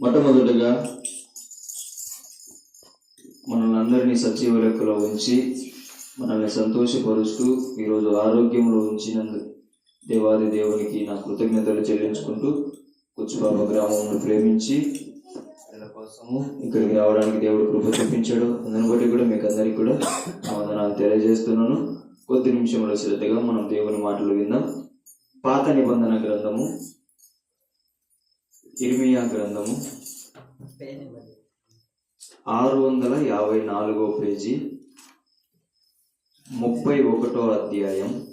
మొట్టమొదటిగా మనల్ని అందరినీ సజీవ లెక్కలో ఉంచి మనల్ని సంతోషపరుస్తూ ఈరోజు ఆరోగ్యంలో ఉంచినందుకు దేవాది దేవునికి నా కృతజ్ఞతలు చెల్లించుకుంటూ కుచ్చుబాబా గ్రామంలో ప్రేమించి కోసము ఇక్కడికి రావడానికి దేవుడు కృప చూపించాడు. అందుని బట్టి కూడా మీకు అందరికీ కూడా నా వందనాలు తెలియజేస్తున్నాను. కొద్ది నిమిషంలో శ్రద్ధగా మనం దేవుని మాటలు విందాం. పాత నిబంధన గ్రంథము ఇర్మియా గ్రంథము ఆరు వందల యాభై నాలుగో పేజీ ముప్పై ఒకటో అధ్యాయం.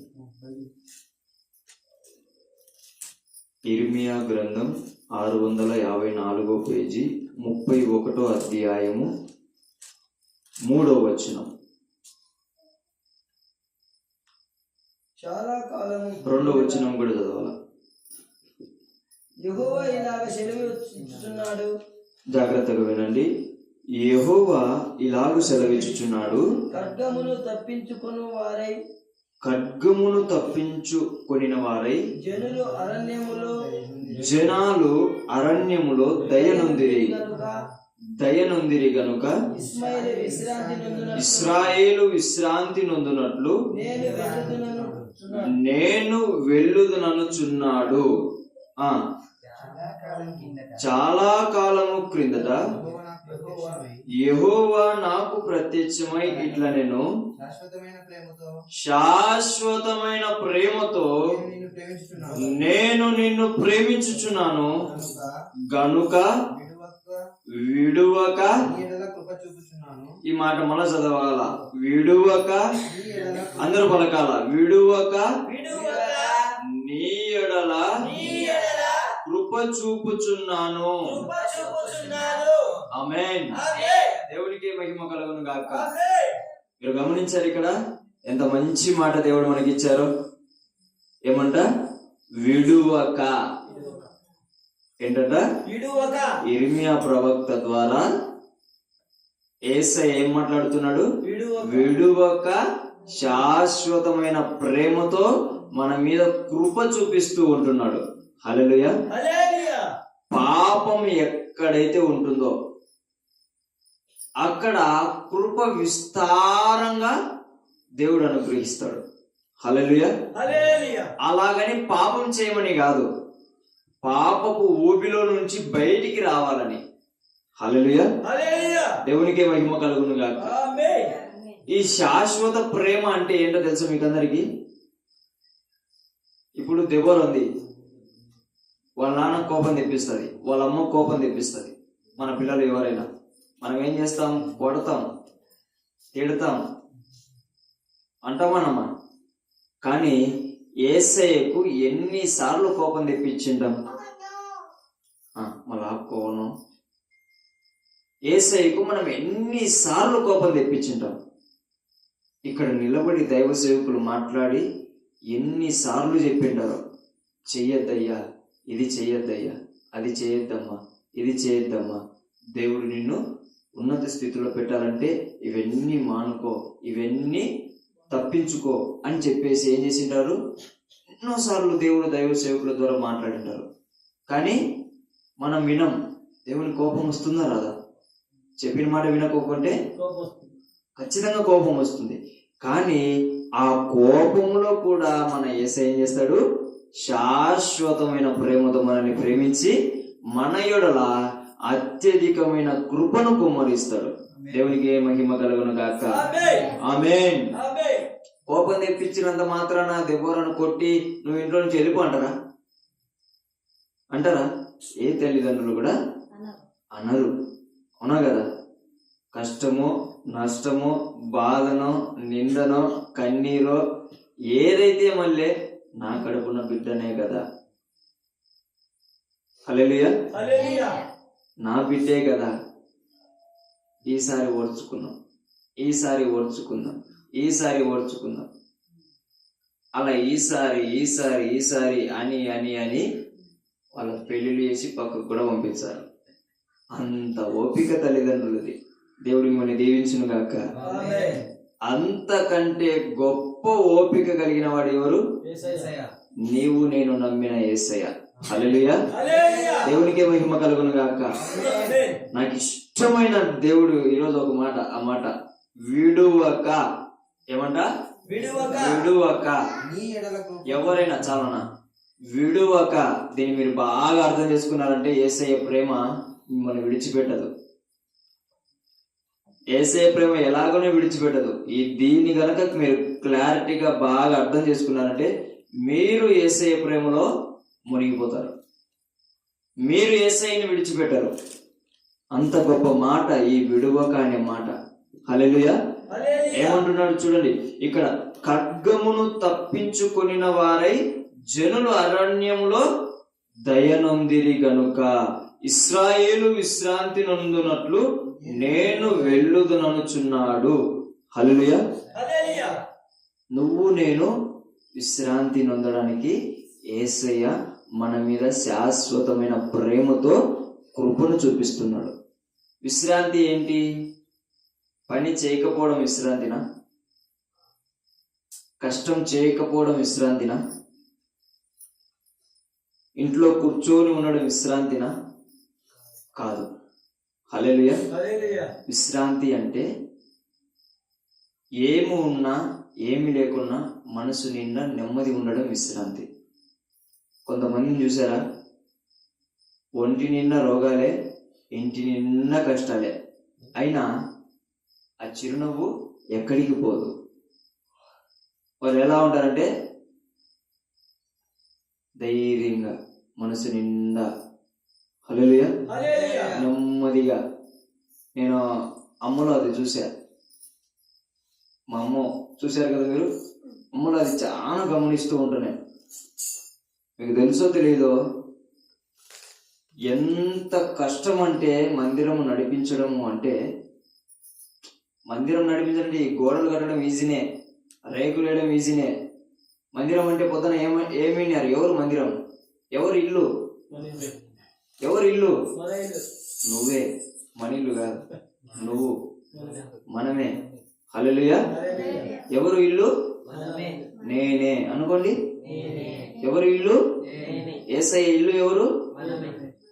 ఇర్మియా గ్రంథం ఆరు వందల యాభై నాలుగో పేజీ ముప్పై ఒకటో అధ్యాయము మూడో వచనం. చాలా కాలము రెండో వచనం కూడా చదవాల? యెహోవా ఇలాగ జాగ్రత్తగా వినండి. యెహోవా ఇలాగు సెలవిచ్చుచున్నాడు. ఖడ్గమును తప్పించుకొను వారై. ఖడ్గమును తప్పించుకొనిన వారై. జనులు అరణ్యములో జనాలు అరణ్యములో దయనొందిరి. దయనొందిరి గనుక ఇస్రాయేలు విశ్రాంతి నొందునట్లు. నేను వెళ్ళుదననుచున్నాడు. ఆ చాలా కాలము క్రిందట యెహోవా నాకు ప్రత్యక్షమై. ఇట్లా నేను శాశ్వతమైన ప్రేమతో శాశ్వతమైన ప్రేమతో నిన్ను ప్రేమించుచున్నాను. నేను నిన్ను ప్రేమించుచున్నాను. గనుక విడువక ఈ మాట మళ్ళా చదవాల? విడువక అందరూ పలకాల? విడువక నీ ఎడల కృప చూపుచున్నాను. కృప ఆమేన్. దేవునికి మహిమ కలుగును గాక. మీరు గమనించారు ఇక్కడ? ఎంత మంచి మాట దేవుడు మనకి ఇచ్చారు ఏమంట? విడువక. ఏంటంట? విడువక. ఇర్మియా ప్రవక్త ద్వారా ఏసై ఏం మాట్లాడుతున్నాడు? విడువక శాశ్వతమైన ప్రేమతో మన మీద కృప చూపిస్తూ ఉంటున్నాడు. హల్లెలూయా. పాపం ఎక్కడైతే ఉంటుందో అక్కడ కృప విస్తారంగా దేవుడు అనుగ్రహిస్తాడు. హల్లెలూయా. అలాగని పాపం చేయమని కాదు పాపపు ఊబిలో నుంచి బయటికి రావాలని. హల్లెలూయా. దేవునికే మహిమ కలుగును గాక. ఆమేన్. ఈ శాశ్వత ప్రేమ అంటే ఏంటో తెలుసు మీకు అందరికి ఇప్పుడు దెబ్బలు ఉంది. వాళ్ళ నాన్న కోపం తెప్పిస్తుంది వాళ్ళ అమ్మ కోపం తెప్పిస్తుంది. మన పిల్లలు ఎవరైనా మనం ఏం చేస్తాం? కొడతాం తిడతాం అంటామనమ్మా కానీ ఏసయ్యకు ఎన్నిసార్లు కోపం తెప్పించింటాం? ఆ, మళ్ళా ఆపుకోవను. ఏసయ్యకు మనం ఎన్నిసార్లు కోపం తెప్పించింటాం? ఇక్కడ నిలబడి దైవ సేవకులు మాట్లాడి ఎన్నిసార్లు చెప్పింటారు? చెయ్యద్దయ్యా. ఇది చేయొద్దయ్యా అది చేయొద్దమ్మా ఇది చేయొద్దమ్మా. దేవుడు నిన్ను ఉన్నత స్థితిలో పెట్టాలంటే ఇవన్నీ మానుకో ఇవన్నీ తప్పించుకో అని చెప్పేసి ఏం చేసింటారు? ఎన్నోసార్లు దేవుడు దైవ సేవకుల ద్వారా మాట్లాడింటారు. కానీ మనం వినం దేవుని కోపం వస్తుందా రాదా? చెప్పిన మాట వినకోకుంటే ఖచ్చితంగా కోపం వస్తుంది. కానీ ఆ కోపంలో కూడా మన ఏసై ఏం చేస్తాడు? శాశ్వతమైన ప్రేమతో మనల్ని ప్రేమించి మన యొడల అత్యధికమైన కృపను కుమ్మరిస్తాడు. దేవునికి మహిమ కలుగును గాక. ఆమేన్. కోపం తెప్పించినంత మాత్రాన దెబ్బలను కొట్టి నువ్వు ఇంట్లో నుంచి వెళ్ళిపో అంటారా? అంటారా? ఏ తల్లిదండ్రులు కూడా? అనరు. అవునా కదా? కష్టమో నష్టమో బాధనో నిందనో కన్నీరో ఏదైతే మళ్ళీ నా కడుపున బిడ్డనే కదా నా బిడ్డే కదా ఈసారి ఓర్చుకున్నాం ఈసారి ఓర్చుకుందాం. ఈసారి ఓర్చుకుందాం. అలా ఈసారి ఈసారి ఈసారి అని అని అని వాళ్ళ పెళ్ళిళ్ళు చేసి పక్కకు కూడా పంపించారు. అంత ఓపిక తల్లిదండ్రులది. దేవుడు మిమ్మల్ని దీవించును గాక అంతకంటే గొప్ప ఓపిక కలిగిన వాడు ఎవరు? నీవు నేను నమ్మిన ఏసయ్య. హల్లెలూయా. దేవునికే మహిమ కలుగును గాక. నాకు ఇష్టమైన దేవుడు ఈరోజు ఒక మాట ఆ మాట. విడువక. ఏమంట? విడువక. ఎవరైనా చాలనా? విడువక. దీన్ని మీరు బాగా అర్థం చేసుకున్నారంటే ఏసయ్య ప్రేమ మిమ్మల్ని విడిచిపెట్టదు. ఏసయ్య ప్రేమ ఎలాగోనే విడిచిపెట్టదు. ఈ దీన్ని గనక మీరు క్లారిటీగా బాగా అర్థం చేసుకున్నారంటే మీరు ఏసయ్య ప్రేమలో మునిగిపోతారు. మీరు ఏసఐని విడిచిపెట్టరు. అంత గొప్ప మాట ఈ విడువక అనే మాట. హల్లెలూయా. ఏమంటున్నాడు చూడండి. ఇక్కడ ఖడ్గమును తప్పించుకొనిన వారై జనులు అరణ్యములో దయనొందిరి గనుక. ఇస్రాయేలు విశ్రాంతి నందునట్లు నేను వెళ్ళుదుననుచున్నాడు. హల్లెలూయా. నువ్వు నేను విశ్రాంతి నొందడానికి ఏసయ్య మన మీద శాశ్వతమైన ప్రేమతో కృపను చూపిస్తున్నాడు. విశ్రాంతి ఏంటి? పని చేయకపోవడం విశ్రాంతినా? కష్టం చేయకపోవడం విశ్రాంతినా? ఇంట్లో కూర్చొని ఉండడం విశ్రాంతినా? కాదు. హల్లెలూయా. విశ్రాంతి అంటే ఏమి ఉన్నా ఏమి లేకున్నా మనసు నిండా నెమ్మది ఉండడం విశ్రాంతి. కొంతమందిని చూసారా? ఒంటి నిండా రోగాలే ఇంటి నిండా కష్టాలే. అయినా ఆ చిరునవ్వు ఎక్కడికి పోదు. వాళ్ళు ఎలా ఉంటారంటే ధైర్యంగా మనసు నిండా హల్లెలూయా నెమ్మదిగా. నేను అమ్మలో అది చూసా. మా అమ్మ చూశారు కదా మీరు? అమ్మలో అది చాలా గమనిస్తూ ఉంటాను మీకు తెలుసో తెలియదో ఎంత కష్టం అంటే మందిరం నడిపించడము అంటే మందిరం నడిపించడం ఈ గోడలు కట్టడం ఈజీనే రేకులు వేయడం ఈజీనే. మందిరం అంటే పొద్దున ఏమ ఏమిన్నారు ఎవరు మందిరం? ఎవరు ఇల్లు? ఎవరు ఇల్లు? నువ్వే. మన ఇల్లు కాదు. నువ్వు. మనమే. హల్లెలూయా. ఎవరు ఇల్లు? నేనే. అనుకోండి. ఎవరు ఇల్లు? ఏసై ఇల్లు ఎవరు?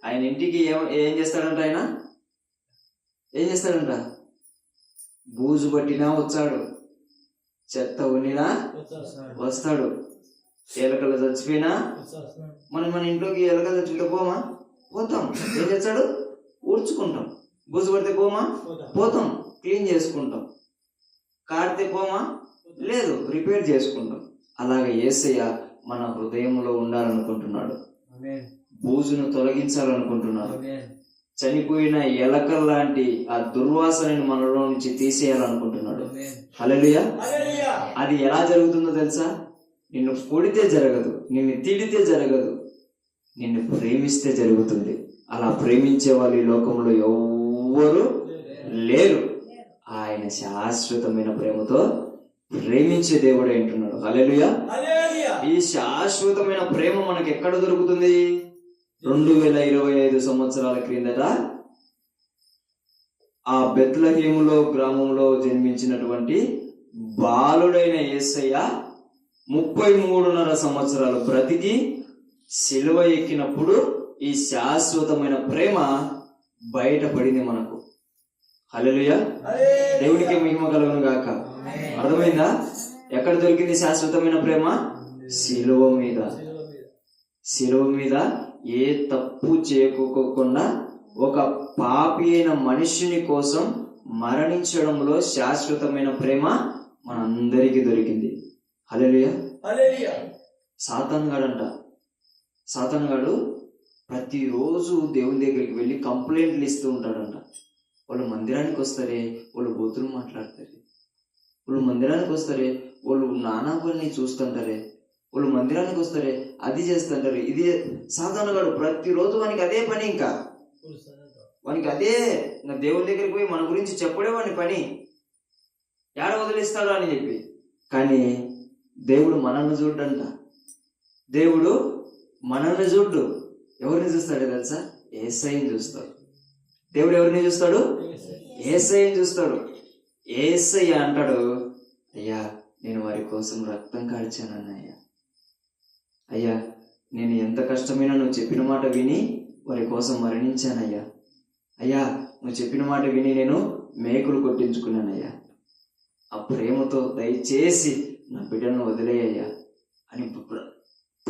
ఆయన ఇంటికి ఏం చేస్తాడంట ఆయన? ఏం చేస్తాడంట? బూజు పట్టినా వచ్చాడు. చెత్త ఉనినా వస్తాడు. ఎలకలు చచ్చిపోయినా? మనం మన ఇంట్లోకి ఎలకలు చచ్చిపోతే పోమా? పోతాం. ఏం చేస్తాడు? ఊడ్చుకుంటాం. బూజు పడితే పోమా? పోతాం. క్లీన్ చేసుకుంటాం. కాడితే పోమా లేదు రిపేర్ చేసుకుంటాం. అలాగే ఏసయ్య మన హృదయంలో ఉండాలనుకుంటున్నాడు. బూజును తొలగించాలనుకుంటున్నాడు. చనిపోయిన ఎలకల లాంటి ఆ దుర్వాసనని మనలో నుంచి తీసేయాలనుకుంటున్నాడు. హల్లెలూయా. హల్లెలూయా. అది ఎలా జరుగుతుందో తెలుసా? నిన్ను కొడితే జరగదు నిన్ను తిడితే జరగదు నిన్ను ప్రేమిస్తే జరుగుతుంది. అలా ప్రేమించే వాళ్ళు ఈ లోకంలో ఎవ్వరు లేరు. ఆయన శాశ్వతమైన ప్రేమతో ప్రేమించే దేవుడే అంటున్నాడు. హల్లెలూయా. ఈ శాశ్వతమైన ప్రేమ మనకు ఎక్కడ దొరుకుతుంది? రెండు వేల ఇరవై ఐదు సంవత్సరాల క్రిందట ఆ బెత్లహేములో గ్రామంలో జన్మించినటువంటి బాలుడైన యేసయ్య ముప్పై మూడున్నర సంవత్సరాలు బ్రతికి సిలువ ఎక్కినప్పుడు ఈ శాశ్వతమైన ప్రేమ బయటపడింది మనకు. హల్లెలూయా. దేవునికి మహిమ కలుగును గాక. అర్థమైందా? ఎక్కడ దొరికింది శాశ్వతమైన ప్రేమ? శిలువ మీద. శిలువ మీద. ఏ తప్పు చేయకోకుండా ఒక పాపి అయిన మనుష్యుని కోసం మరణించడంలో శాశ్వతమైన ప్రేమ మనందరికీ దొరికింది. హల్లెలూయా. సాతాన్ గాడంట. సాతాన్ గాడు ప్రతిరోజు దేవుని దగ్గరికి వెళ్ళి కంప్లైంట్లు ఇస్తూ ఉంటాడంట. వాళ్ళు మందిరానికి వస్తారే వాళ్ళు బూతులు మాట్లాడతారే. వాళ్ళు మందిరానికి వస్తారే వాళ్ళు నానా పని చూస్తుంటారే. వాళ్ళు మందిరానికి వస్తారే అది చేస్తుంటారు. ఇది సాధారణ గాడు ప్రతిరోజు వానికి అదే పని ఇంకా. వానికి అదే నా దేవుని దగ్గరికి పోయి మన గురించి చెప్పడే వాని పని. ఏడ వదిలిస్తాడు అని చెప్పి. కానీ దేవుడు మనల్ని చూడంట దేవుడు మనల్ని చూడు ఎవరిని చూస్తాడు తెలుసా? ఏసైని చూస్తాడు. దేవుడు ఎవరిని చూస్తాడు? ఏసైని చూస్తాడు. ఏసయ్య అంటాడు అయ్యా నేను వారి కోసం రక్తం కాల్చానన్నయ్యా. అయ్యా నేను ఎంత కష్టమైనా నువ్వు చెప్పిన మాట విని వారి కోసం మరణించానయ్యా. అయ్యా నువ్వు చెప్పిన మాట విని నేను మేకులు కొట్టించుకున్నానయ్యా. ఆ ప్రేమతో దయచేసి నా బిడ్డను వదిలేయ్యా అని ప్ర-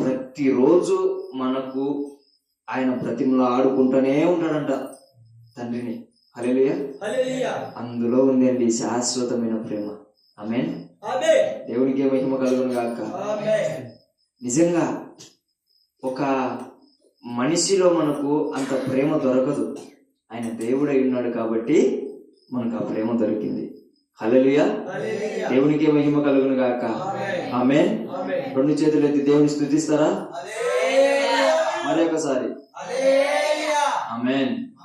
ప్రతిరోజు మనకు ఆయన ప్రతిమలో ఆడుకుంటూనే ఉంటాడంట. తండ్రిని అందులో ఉందండి శాశ్వతమైన ప్రేమ. ఆమేన్. దేవునికి మహిమ కలుగును గాక. ఆమేన్. నిజంగా ఒక మనిషిలో మనకు అంత ప్రేమ దొరకదు. ఆయన దేవుడై ఉన్నాడు కాబట్టి మనకు ఆ ప్రేమ దొరికింది. హల్లెలూయా. దేవునికి మహిమ కలుగును గాక. ఆమేన్. రెండు చేతులు ఎత్తి దేవుని స్థుతిస్తారా? మరొకసారి. ఆమేన్.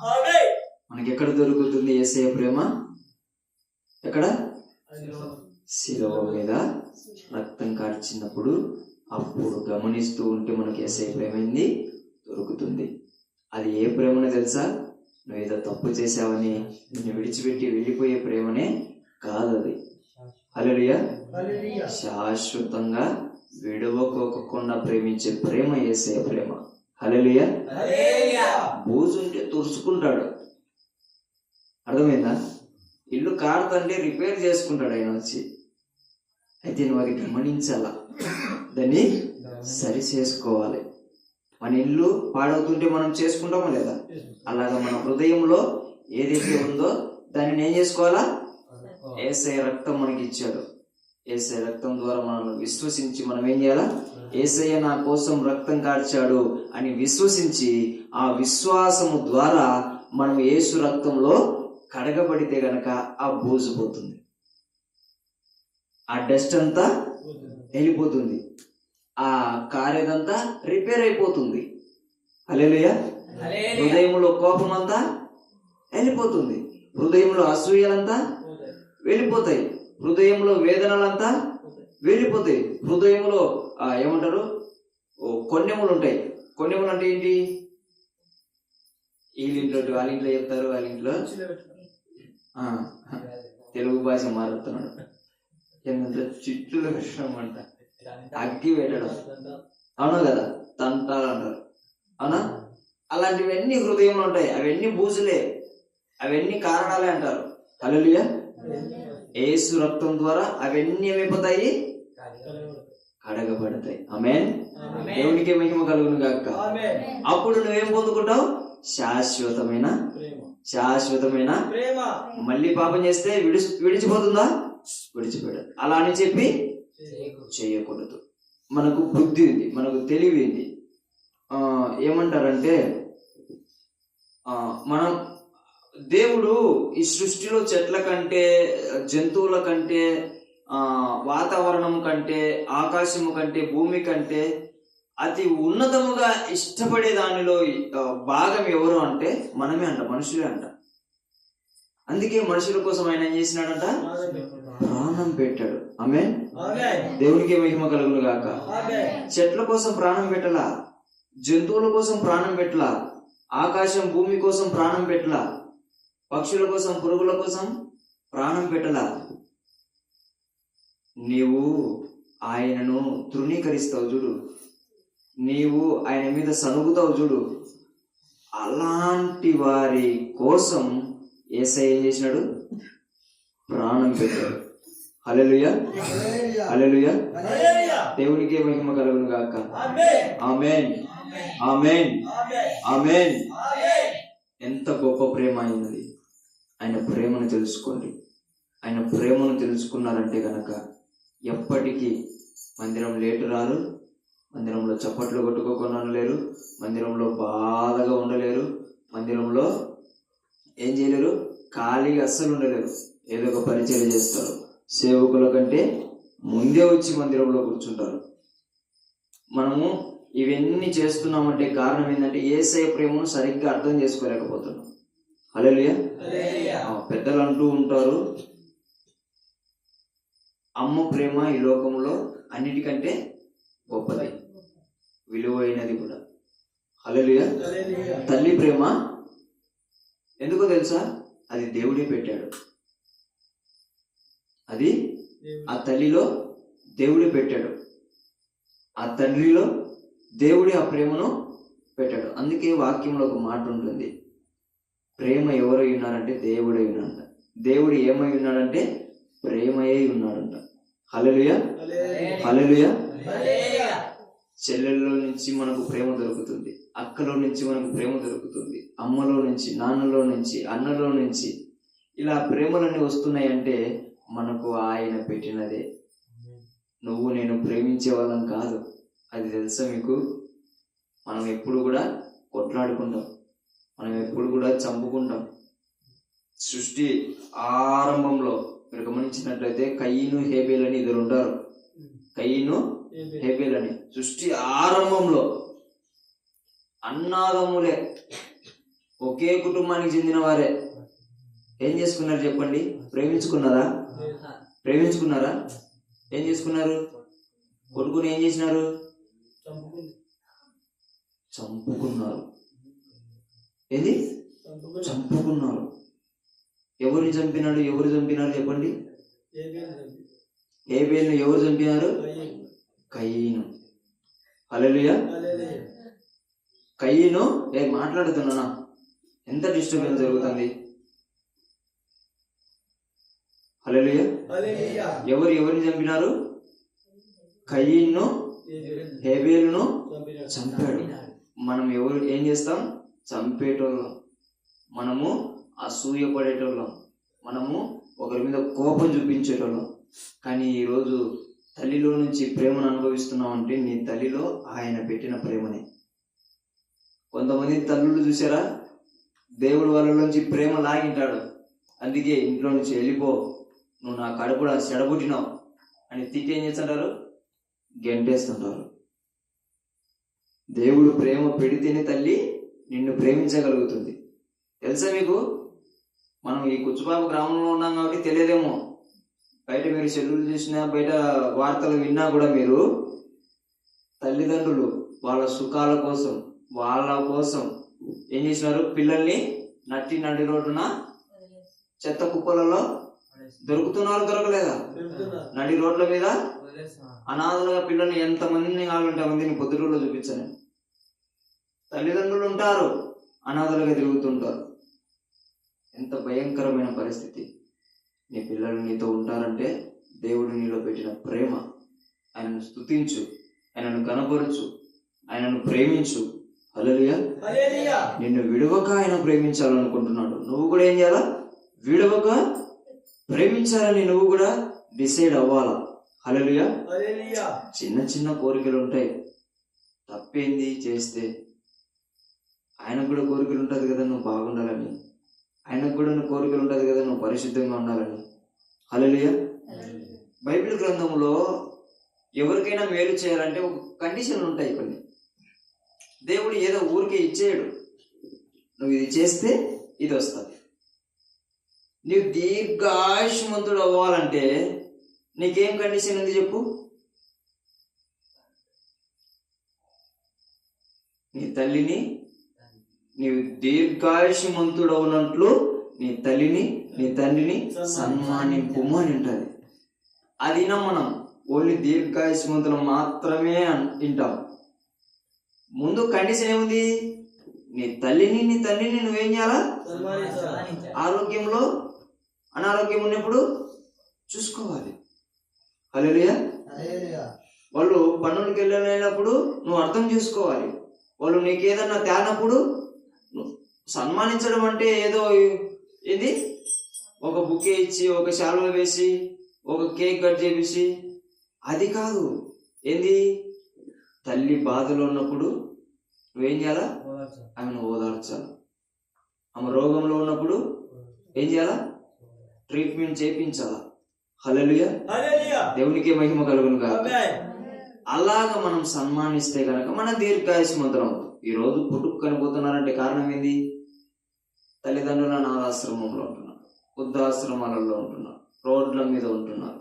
మనకి ఎక్కడ దొరుకుతుంది ఏసయ ప్రేమ? ఎక్కడ? శిలువ మీద. రక్తం కార్చినప్పుడు అప్పుడు గమనిస్తూ ఉంటే మనకి ఏసై ప్రేమ ఏంది? దొరుకుతుంది. అది ఏ ప్రేమనే తెలుసా? నువ్వు ఏదో తప్పు చేసావని నిన్ను విడిచిపెట్టి వెళ్ళిపోయే ప్రేమనే కాదు అది శాశ్వతంగా విడవకోకుండా ప్రేమించే ప్రేమ ఏసే ప్రేమ. హల్లెలూయా. బూజుంటే తుడుచుకుంటాడు. అర్థమైందా? ఇల్లు కారుతంటే రిపేర్ చేసుకుంటాడు ఆయన వచ్చి. అయితే నువ్వు అది గమనించాలా? దాన్ని సరి చేసుకోవాలి. మన ఇల్లు పాడవుతుంటే మనం చేసుకుంటామా లేదా? అలాగా మన హృదయంలో ఏదైతే ఉందో దాన్ని ఏం చేసుకోవాలా? ఏసఐ రక్తం మనకి ఇచ్చాడు ఏసఐ రక్తం ద్వారా మనం విశ్వసించి మనం ఏం చేయాలా? ఏసయ్య నా కోసం రక్తం కార్చాడు అని విశ్వసించి ఆ విశ్వాసము ద్వారా మనం యేసు రక్తంలో కడగబడితే గనక ఆ బూజు పోతుంది. ఆ డస్ట్ అంతా వెళ్ళిపోతుంది. ఆ కారేదంతా రిపేర్ అయిపోతుంది. హల్లెలూయా. హృదయంలో కోపం అంతా వెళ్ళిపోతుంది. హృదయంలో అసూయలంతా వెళ్ళిపోతాయి. హృదయంలో వేదనలంతా వెళ్ళిపోతాయి. హృదయంలో ఆ, ఏమంటారు? కొన్నెములు ఉంటాయి కొన్నెములు అంటే ఏంటి వీళ్ళింట్లో వాళ్ళ ఇంట్లో చెప్తారు వాళ్ళ ఇంట్లో తెలుగు భాష మారుతున్నాడు. ఎంత చిట్టులు విషయం అంట అగ్గి పెట్టడం అవును కదా? తంటాలు అంటారు. అవునా? అలాంటివన్నీ హృదయంలో ఉంటాయి. అవన్నీ బూజులే. అవన్నీ కారణాలే అంటారు. హల్లెలూయా. ఏసు రక్తం ద్వారా అవన్నీ ఏమైపోతాయి? కడగబడతాయి. ఆమెన్. దేవునికి మహిమ కలుగును గాక. అప్పుడు నువ్వేం పొందుకుంటావు? శాశ్వతమైన శాశ్వతమైన మళ్ళీ పాపం చేస్తే విడిచి విడిచిపోతుందా? విడిచిపెడదు అలా అని చెప్పి చేయకూడదు. మనకు బుద్ధి ఉంది మనకు తెలివి ఉంది. ఆ, ఏమంటారంటే ఆ, మనం దేవుడు ఈ సృష్టిలో చెట్ల కంటే జంతువుల కంటే ఆ, వాతావరణం కంటే ఆకాశము కంటే భూమి కంటే అతి ఉన్నతముగా ఇష్టపడే దానిలో భాగం ఎవరు అంటే మనమే అంట మనుషులే అంట. అందుకే మనుషుల కోసం ఆయన ఏం చేసినాడంట? ప్రాణం పెట్టాడు. ఆమె దేవునికి మహిమ కలుగులు గాక. చెట్ల కోసం ప్రాణం పెట్టలా? జంతువుల కోసం ప్రాణం పెట్టలా? ఆకాశం భూమి కోసం ప్రాణం పెట్టలా? పక్షుల కోసం పురుగుల కోసం ప్రాణం పెట్టలా? నీవు ఆయనను తృణీకరిస్తావు చూడు. నీవు ఆయన మీద సనుగుతావు చూడు. అలాంటి వారి కోసం ఏసై ఏం చేసినాడు? ప్రాణం పెట్టాడు. హల్లెలూయా. హల్లెలూయా. దేవునికి మహిమ కలుగును గాక. Amen. Amen. Amen. Amen. Amen. Amen. ఎంత గొప్ప ప్రేమ అయినది. ఆయన ప్రేమను తెలుసుకోండి. ఆయన ప్రేమను తెలుసుకున్నారంటే గనక ఎప్పటికీ మందిరం లేటు రారు మందిరంలో చప్పట్లు కొట్టుకోకుండా ఉండలేరు మందిరంలో బాధగా ఉండలేరు మందిరంలో ఏం చేయలేరు? ఖాళీగా అస్సలు ఉండలేరు. ఏదో ఒక పరిచయం చేస్తారు. సేవకుల కంటే ముందే వచ్చి మందిరంలో కూర్చుంటారు. మనము ఇవన్నీ చేస్తున్నామంటే కారణం ఏంటంటే ఏసఐ ప్రేమను సరిగ్గా అర్థం చేసుకోలేకపోతున్నాం. ఆ, పెద్దలు అంటూ ఉంటారు అమ్మ ప్రేమ ఈ లోకంలో అన్నిటికంటే గొప్పది. విలువైనది కూడా. హల్లెలూయా. తల్లి ప్రేమ. ఎందుకో తెలుసా? అది దేవుడే పెట్టాడు. అది ఆ తల్లిలో దేవుడే పెట్టాడు. ఆ తండ్రిలో దేవుడే ఆ ప్రేమను పెట్టాడు. అందుకే వాక్యంలో ఒక మాట ఉంటుంది. ప్రేమ ఎవరై ఉన్నారంటే దేవుడై ఉన్నాడంట. దేవుడు ఏమై ఉన్నాడంటే ప్రేమయే ఉన్నాడంట. హల్లెలూయా. హల్లెలూయా. చెల్లెల్లో నుంచి మనకు ప్రేమ దొరుకుతుంది అక్కలో నుంచి మనకు ప్రేమ దొరుకుతుంది అమ్మలో నుంచి నాన్నలో నుంచి అన్నలో నుంచి. ఇలా ప్రేమలన్నీ వస్తున్నాయంటే మనకు ఆయన పెట్టినదే. నువ్వు నేను ప్రేమించే వాళ్ళం కాదు. అది తెలుసా మీకు? మనం ఎప్పుడు కూడా కొట్లాడుకుంటాం. మనం ఎప్పుడు కూడా చంపుకుంటాం. సృష్టి ఆరంభంలో మీరు గమనించినట్లయితే కయ్యను హేబేల్ అని ఇద్దరు ఉంటారు కయ్యను హేబేల్ అని సృష్టి ఆరంభంలో అన్నాదమ్ములే ఒకే కుటుంబానికి చెందిన వారే. ఏం చేసుకున్నారు చెప్పండి? ప్రేమించుకున్నారా? ప్రేమించుకున్నారా? ఏం చేసుకున్నారు? కొడుకుని ఏం చేసినారు? చంపుకున్నారు. ఏది? చంపుకున్నారు. ఎవరిని చంపినాడు? ఎవరు చంపినారు చెప్పండి? హేబేల్ను ఎవరు చంపినారు? కయ్యను హల్లెలూయా. కయ్యను ఏ మాట్లాడుతున్నానా ఎంత డిస్టర్బెన్స్ జరుగుతుంది? హల్లెలూయా. ఎవరు ఎవరిని చంపినారు? కయ్యను హేబేలును. చంపాడు. మనం ఎవరు ఏం చేస్తాం? చంపేటోళ్ళం. మనము అసూయ పడేటోళ్ళం. మనము ఒకరి మీద కోపం చూపించేటోళ్ళం. కానీ ఈరోజు తల్లిలో నుంచి ప్రేమను అనుభవిస్తున్నావు అంటే నీ తల్లిలో ఆయన పెట్టిన ప్రేమనే. కొంతమంది తల్లులు చూసారా? దేవుడు వాళ్ళలోంచి ప్రేమ లాగింటాడు. అందుకే ఇంట్లో నుంచి వెళ్ళిపో నువ్వు నా కడుపుడా చెడబుట్టినావు అని తిట్టి ఏం చేస్తుంటారు? గెంటేస్తుంటారు. దేవుడు ప్రేమ పెడితేనే తల్లి నిన్ను ప్రేమించగలుగుతుంది. తెలుసా మీకు? మనం ఈ కుచ్చుబాబు గ్రామంలో ఉన్నాం కాబట్టి తెలియదేమో. బయట మీరు సెల్లులు చూసినా బయట వార్తలు విన్నా కూడా మీరు తల్లిదండ్రులు వాళ్ళ సుఖాల కోసం వాళ్ళ కోసం ఏం చేసినారు? పిల్లల్ని నట్టి నడి రోడ్డున చెత్త కుప్పలలో దొరుకుతున్నారు దొరకలేదా? నడి రోడ్ల మీద అనాథలుగా పిల్లల్ని ఎంతమందిని కావాలంటే మందిని పొద్దుటూరులో చూపించాను తల్లిదండ్రులు ఉంటారు అనాథలుగా తిరుగుతుంటారు. ఎంత భయంకరమైన పరిస్థితి. నీ పిల్లలు నీతో ఉంటారంటే దేవుడు నీలో పెట్టిన ప్రేమ. ఆయనను స్తుతించు. ఆయనను కనపరచు ఆయనను ప్రేమించు. హల్లెలూయా. నిన్ను విడవక ఆయన ప్రేమించాలనుకుంటున్నాడు. నువ్వు కూడా ఏం చేయాలా? విడవక ప్రేమించాలని నువ్వు కూడా డిసైడ్ అవ్వాలా? హల్లెలూయా. చిన్న చిన్న కోరికలు ఉంటాయి. తప్పేంది చేస్తే? ఆయనకు కూడా కోరికలు ఉంటుంది కదా నువ్వు బాగుండాలని. ఆయనకు కూడా నువ్వు కోరికలు ఉంటుంది కదా నువ్వు పరిశుద్ధంగా ఉండాలని. హల్లెలూయా. బైబిల్ గ్రంథంలో ఎవరికైనా మేలు చేయాలంటే ఒక కండిషన్లు ఉంటాయి కొన్ని. దేవుడు ఏదో ఊరికే ఇచ్చేయడు. నువ్వు ఇది చేస్తే ఇది వస్తుంది. నీవు దీర్ఘాయుష్మంతుడు అవ్వాలంటే నీకేం కండిషన్ ఉంది చెప్పు? నీ తల్లిని నీవు దీర్ఘాయుష్మంతుడు అవునట్లు నీ తల్లిని నీ తండ్రిని సన్మానింపుము అని ఉంటుంది అది వినం మనం. ఓన్లీ దీర్ఘాయుష్మంతులు మాత్రమే వింటాం. ముందు కండిషన్ ఏముంది? నీ తల్లిని నీ తండ్రిని నువ్వేం చేయాలా? ఆరోగ్యంలో అనారోగ్యం ఉన్నప్పుడు చూసుకోవాలి. హల్లెలూయా. వాళ్ళు పనులకు వెళ్ళలేనప్పుడు నువ్వు అర్థం చేసుకోవాలి. వాళ్ళు నీకు ఏదన్నా తేనప్పుడు సన్మానించడం అంటే ఏదో ఇది ఒక బుకే ఇచ్చి ఒక శాలువ వేసి ఒక కేక్ కట్ చేపించి అది కాదు. ఏంది? తల్లి బాధలో ఉన్నప్పుడు నువ్వేం చేయాలా? ఆమెను ఓదార్చాలి. ఆమె రోగంలో ఉన్నప్పుడు ఏం చేయాలా? ట్రీట్మెంట్ చేయించాలా హల్లెలూయా. దేవునికి మహిమ కలుగును కాక అలాగ మనం సన్మానిస్తే గనక మన దీర్ఘాయుష్మంతులం ఈ రోజు పుట్టుకు పోతున్నారంటే కారణం ఏంది? తల్లిదండ్రుల అనాథాశ్రమంలో ఉంటున్నారు. వృద్ధాశ్రమాలలో ఉంటున్నారు. రోడ్ల మీద ఉంటున్నారు.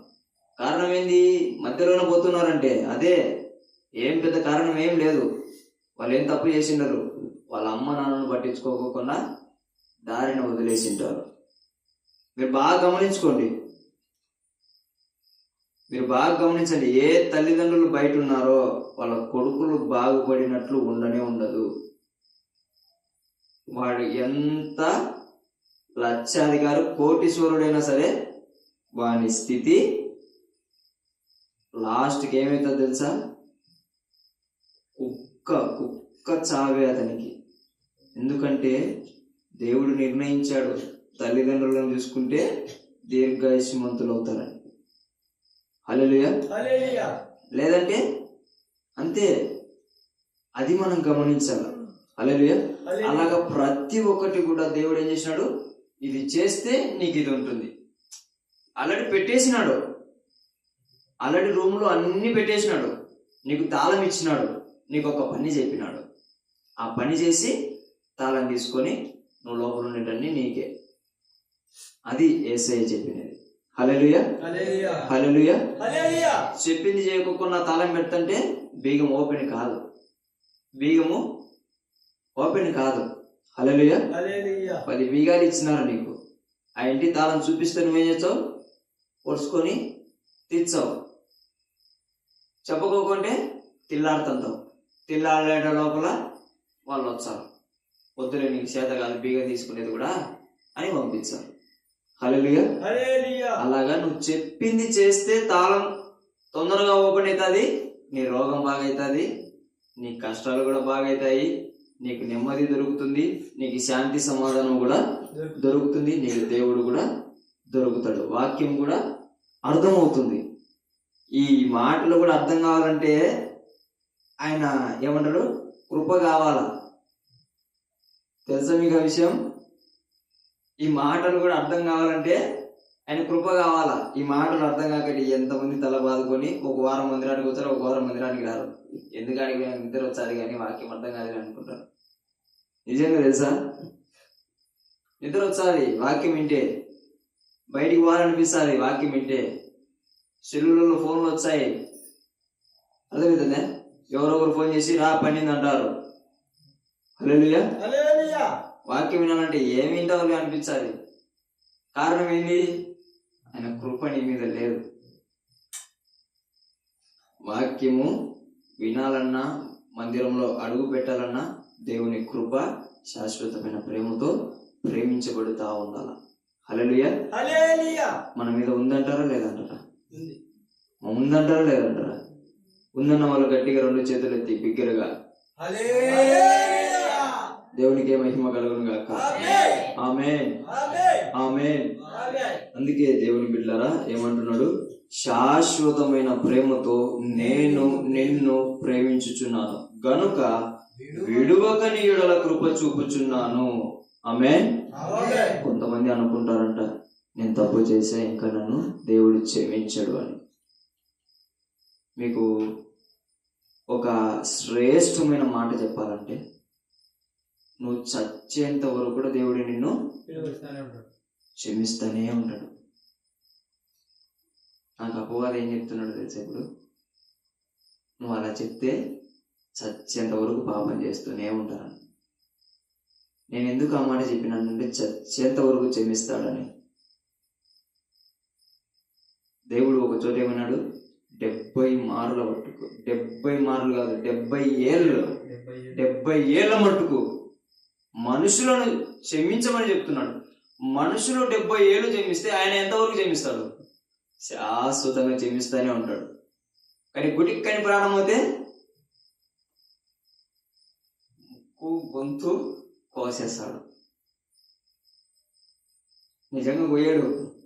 కారణం ఏంది? మధ్యలోనే పోతున్నారంటే అదే. ఏం పెద్ద కారణం ఏం లేదు. వాళ్ళు ఏం తప్పు చేసినారు వాళ్ళ అమ్మ నాన్నను పట్టించుకోకుండా దారిని వదిలేసింటారు. మీరు బాగా గమనించుకోండి. మీరు బాగా గమనించండి ఏ తల్లిదండ్రులు బయట ఉన్నారో వాళ్ళ కొడుకులు బాగుపడినట్లు ఉండనే ఉండదు. వాడు ఎంత లక్షాధికారు కోటీశ్వరుడైనా సరే వాని స్థితి లాస్ట్కి ఏమవుతుందో తెలుసా? కుక్క కుక్క చావే అతనికి. ఎందుకంటే దేవుడు నిర్ణయించాడు తల్లిదండ్రులను చూసుకుంటే దీర్ఘాయుష్మంతులు అవుతారని లేదంటే అంతే అది మనం గమనించాలి. హల్లెలూయా. అలాగా ప్రతి ఒక్కటి కూడా దేవుడు ఏం చేసినాడు? ఇది చేస్తే నీకు ఇది ఉంటుంది. ఆల్రెడీ పెట్టేసినాడు. ఆల్రెడీ రూమ్లో అన్ని పెట్టేసినాడు. నీకు తాళం ఇచ్చినాడు. నీకు ఒక పని చెప్పినాడు. ఆ పని చేసి తాళం తీసుకొని నువ్వు లోపల ఉండేటన్ని నీకే. అది ఏసఐ చెప్పినది. చెప్పింది చేయకుండా తాళం పెడుతుంటే బీగం ఓపెన్ కాదు. బీగము ఓపెన్ కాదు. హల్లెలూయా. పది బీగాలు ఇచ్చినారు నీకు. ఆ ఇంటి తాళం చూపిస్తే నువ్వేం చేస్తావు? పొడుచుకొని తీర్చావు చెప్పుకోకుంటే తిల్లాడుతుంటావు. తిల్లాడేట లోపల వాళ్ళు వచ్చారు. పొద్దులే నీకు చేత కాదు బీగం తీసుకునేది కూడా అని పంపించారు. అలాగా నువ్వు చెప్పింది చేస్తే తాళం తొందరగా ఓపెన్ అవుతుంది నీ రోగం బాగవుతుంది నీ కష్టాలు కూడా బాగవుతాయి నీకు నెమ్మది దొరుకుతుంది నీకు శాంతి సమాధానం కూడా దొరుకుతుంది నీకు దేవుడు కూడా దొరుకుతాడు. వాక్యం కూడా అర్థమవుతుంది. ఈ మాటలు కూడా అర్థం కావాలంటే ఆయన ఏమంటాడు? కృప కావాలా? తెలుసా మీకు ఆ విషయం? ఈ మాటలు కూడా అర్థం కావాలంటే ఆయన కృప కావాలా? ఈ మాటలు అర్థం కాకటి ఎంతమంది తల బాదుకొని ఒక వారం మందిరానికి వచ్చారు ఒక వారం మందిరానికి రారు. ఎందుకని నిద్ర వచ్చారు కానీ వాక్యం అర్థం కాదు అనుకుంటారు. నిజంగా తెలుసా? నిద్ర వచ్చాలి వాక్యం వింటే. బయటికి పోవాలనిపిస్తుంది వాక్యం వింటే. సెల్లులలో ఫోన్లు వచ్చాయి. అర్థమవుతుందా ఎవరొకరు ఫోన్ చేసి రా పండింది అంటారు. హలో వాక్యం వినాలంటే ఏమి వింటావు అనిపించాలి? కారణం ఏంది ఆయన కృప నీ మీద లేదు. వాక్యము వినాలన్నా మందిరంలో అడుగు పెట్టాలన్నా దేవుని కృప శాశ్వతమైన ప్రేమతో ప్రేమించబడుతా ఉండాల. హల్లెలూయా. మన మీద ఉందంటారా లేదంటారా? ఉంది. ఉందంటారా లేదంటారా? ఉందన్న వాళ్ళు గట్టిగా రెండు చేతులు ఎత్తి బిగ్గరగా. దేవునికే మహిమ కలుగును గాక. ఆమేన్. ఆమేన్. ఆమేన్. ఆమేన్. ఆమేన్ అందుకే దేవుని బిడ్డలారా ఏమంటున్నాడు? శాశ్వతమైన ప్రేమతో నేను నిన్ను ప్రేమించుచున్నాను. గనుక విడువక నీ ఎడల కృప చూపుచున్నాను. ఆమె ఆమేన్. కొంతమంది అనుకుంటారంట నేను తప్పు చేశా ఇంకా నన్ను దేవుడు క్షమించాడు అని. మీకు ఒక శ్రేష్టమైన మాట చెప్పాలంటే నువ్వు చచ్చేంత వరకు కూడా దేవుడు నిన్ను క్షమిస్తూనే ఉంటాడు. నాకు అపవాదం ఏం చెప్తున్నాడు తెలుసా ఇప్పుడు? నువ్వు అలా చెప్తే చచ్చేంత వరకు పాపం చేస్తూనే ఉంటారని. నేను ఎందుకు ఆ మాట చెప్పినానంటే చచ్చేంత వరకు క్షమిస్తాడని. దేవుడు ఒక చోట ఏమన్నాడు? డెబ్బై మార్ల మట్టుకు డెబ్బై మార్లు కాదు డెబ్బై ఏళ్ళు. డెబ్బై ఏళ్ళ మట్టుకు. మనుషులను క్షమించమని చెప్తున్నాడు. మనుషులు డెబ్బై ఏళ్ళు క్షమిస్తే ఆయన ఎంతవరకు క్షమిస్తాడు శాశ్వతంగా జమిస్తూనే ఉంటాడు. కానీ గుటిక్కని ప్రాణం అయితే? ముక్కు గొంతు కోసేస్తాడు. నిజంగా పోయాడు.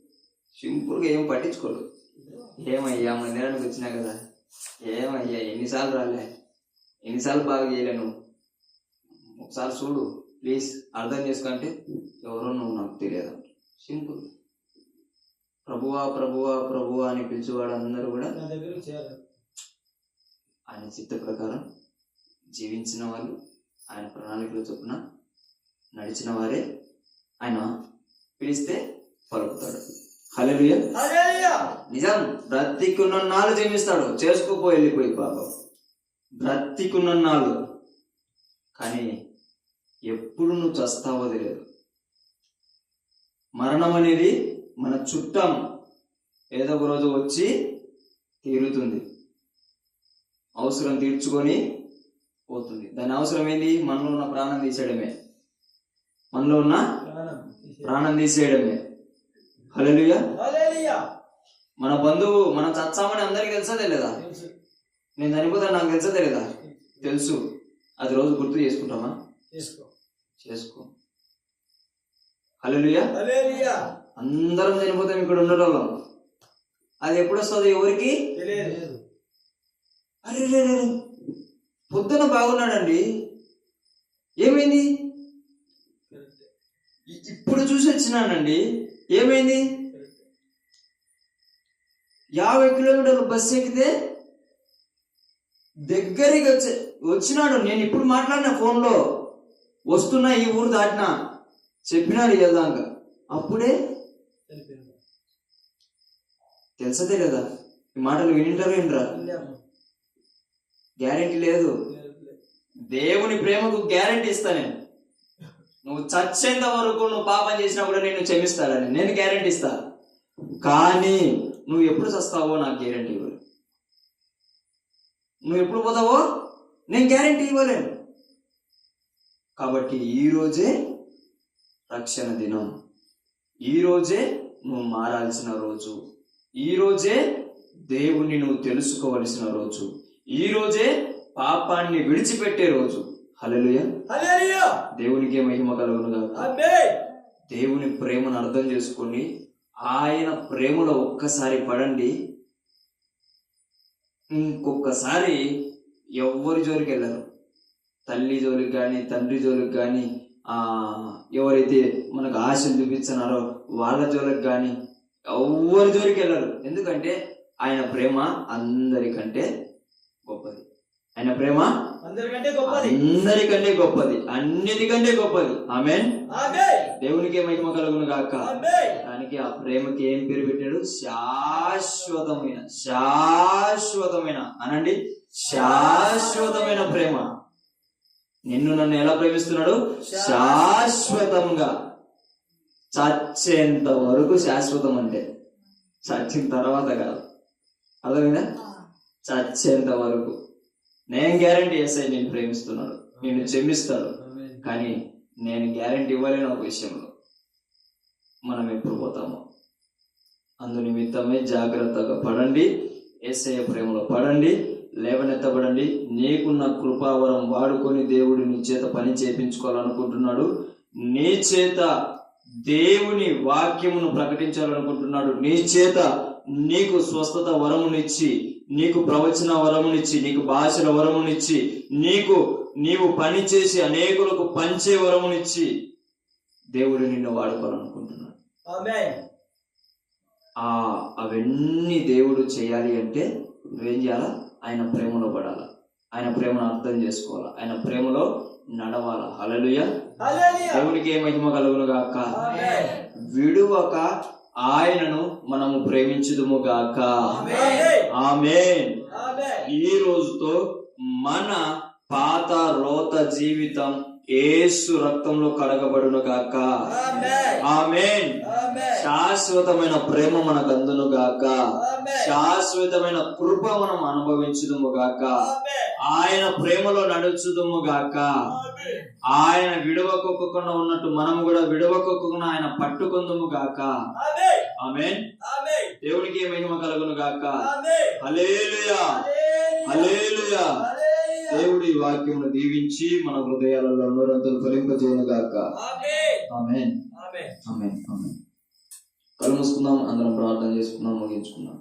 సింపుల్గా ఏం పట్టించుకోడు. ఏమయ్యా మందిరానికి వచ్చినా కదా. ఏమయ్యా ఎన్నిసార్లు రాలే. ఎన్నిసార్లు బాగా చేయలేను. ఒకసారి చూడు. ప్లీజ్ అర్థం చేసుకుంటే ఎవరో నువ్వు నాకు తెలియదు. సింపుల్. ప్రభువా ప్రభువా ప్రభువా అని పిలిచేవాడు అందరూ కూడా ఆయన చిత్త ప్రకారం జీవించిన వాళ్ళు ఆయన ప్రణాళికల చొప్పున నడిచిన వారే ఆయన పిలిస్తే పలుకుతాడు. హల్లెలూయా. నిజం. బ్రతికున్న నాళ్ళు జన్మిస్తాడు చేసుకోపో వెళ్ళిపోయి పాపం. బ్రతికున్న కానీ ఎప్పుడు నువ్వు చస్తావో తెలియదు. మరణం అనేది మన చుట్టం ఏదో ఒక రోజు వచ్చి తీరుతుంది. అవసరం తీర్చుకొని పోతుంది. దాని అవసరం ఏంది? మనలో ఉన్న ప్రాణం తీసేయడమే. మనలో ఉన్న ప్రాణం తీసే- ప్రాణం తీసేయడమే. హల్లెలూయా. మన బంధువు మనం చచ్చామని అందరికీ తెలుసా తెలియదా. నేను చనిపోతాను నాకు తెలుసా తెలియదా? తెలుసు. అది రోజు గుర్తు చేసుకుంటామా? చేసుకో. చేసుకో. హల్లెలూయా. హల్లెలూయా. అందరం చనిపోతాం ఇక్కడ ఉండటం అది ఎప్పుడు వస్తుంది ఎవరికి? తెలియదు. అరే రే. పొద్దున బాగున్నాడండి. ఏమైంది? ఇప్పుడు చూసి వచ్చినానండి. ఏమైంది. యాభై కిలోమీటర్లు బస్సు ఎక్కితే దగ్గరికి వచ్చి వచ్చినాడు. నేను ఇప్పుడు మాట్లాడిన ఫోన్లో. వస్తున్నా ఈ ఊరు దాటినా చెప్పినాడు వెళ్దాక అప్పుడే తెలుసదే కదా ఈ మాటలు వినింటారు ఏంట్రా? గ్యారెంటీ లేదు. లేదు. దేవుని ప్రేమకు గ్యారెంటీ ఇస్తా నేను. నువ్వు చచ్చేంత వరకు నువ్వు పాపం చేసినా కూడా నేను క్షమిస్తాడని నేను గ్యారెంటీ ఇస్తా. కానీ నువ్వు ఎప్పుడు చస్తావో నాకు గ్యారెంటీ ఇవ్వలేదు. నువ్వు ఎప్పుడు పోతావో నేను గ్యారెంటీ ఇవ్వలేను. కాబట్టి ఈ రోజే రక్షణ దినం. ఈ రోజే నువ్వు మారాల్సిన రోజు. ఈ రోజే దేవుణ్ణి నువ్వు తెలుసుకోవలసిన రోజు. ఈ రోజే పాపాన్ని విడిచిపెట్టే రోజు. హల్లెలూయా. దేవునికే మహిమ కలుగునుగా. దేవుని ప్రేమను అర్థం చేసుకొని ఆయన ప్రేమలో ఒక్కసారి పడండి. ఇంకొకసారి ఎవ్వరి జోలికి వెళ్ళరు. తల్లి జోలికి కానీ తండ్రి జోలికి కానీ ఆ ఎవరైతే మనకు ఆశలు చూపించినారో వాళ్ళ జోలికి కానీ ఎవ్వరి జోలికి వెళ్ళరు. ఎందుకంటే ఆయన ప్రేమ అందరికంటే గొప్పది. ఆయన ప్రేమ అందరికంటే గొప్పది. అందరికంటే గొప్పది. అన్నిటికంటే గొప్పది. ఆమెన్. ఆమేన్. దేవునికే మహిమ కలుగును గాక. ఆమేన్. దానికి ఆ ప్రేమకి ఏం పేరు పెట్టాడు? శాశ్వతమైన శాశ్వతమైన అనండి. శాశ్వతమైన ప్రేమ. నిన్ను నన్ను ఎలా ప్రేమిస్తున్నాడు? శాశ్వతంగా. చచ్చేంత వరకు శాశ్వతం అంటే. చచ్చిన తర్వాత కాదు. అర్థమైందా? చచ్చేంత వరకు. నేను గ్యారంటీ చేస్తాను నేను ప్రేమిస్తున్నాడు. నిన్ను క్షమిస్తాడు. కానీ నేను గ్యారంటీ ఇవ్వలేను ఒక విషయంలో. మనం ఎప్పుడు పోతామో. అందు నిమిత్తమే జాగ్రత్తగా పడండి. ఏసయ్య ప్రేమలో పడండి. లేవనెత్తబడండి. నీకున్న కృపావరం వాడుకొని దేవుడు నీ చేత పని చేపించుకోవాలనుకుంటున్నాడు. నీ చేత దేవుని వాక్యమును ప్రకటించాలనుకుంటున్నాడు. నీ చేత నీకు స్వస్థత వరమునిచ్చి నీకు ప్రవచన వరమునిచ్చి నీకు భాషల వరమునిచ్చి నీకు నీవు పని చేసి అనేకులకు పంచే వరమునిచ్చి దేవుడు నిన్ను వాడుకోవాలనుకుంటున్నాడు. అవన్నీ దేవుడు చేయాలి అంటే నువ్వేం చేయాలా? ఆయన ప్రేమలో పడాలా? ఆయన ప్రేమను అర్థం చేసుకోవాలా? ఆయన ప్రేమలో నడవాలా? హల్లెలూయా. దేవునికి ఏ మహిమ కలుగును గాక. విడువక ఆయనను మనము ప్రేమించుదుము గాక. ఆమేన్. ఈ రోజుతో మన పాత రోత జీవితం ఏసు రక్తంలో కడగబడును గాక ఆమేన్. శాశ్వతమైన ప్రేమ మనకు అందును గాక. శాశ్వతమైన కృప మనం అనుభవించుదుము గాక. ఆయన ప్రేమలో నడుచుదుము గాక. ఆయన విడవకొక్కకుండా ఉన్నట్టు మనం కూడా విడవకొక్కకుండా ఆయన పట్టుకుందుము గాక ఆమేన్. దేవునికి మహిమ కలుగును గాక. హల్లెలూయా హల్లెలూయా. దేవుడి వాక్యమును దీవించి మన హృదయాలలో నూరంతలు ఫలింపజేయను గాక. ఆమేన్. ఆమేన్. ఆమేన్. మూసుకుందాం అందరం ప్రార్థన చేసుకుందాం ముగించుకుందాం.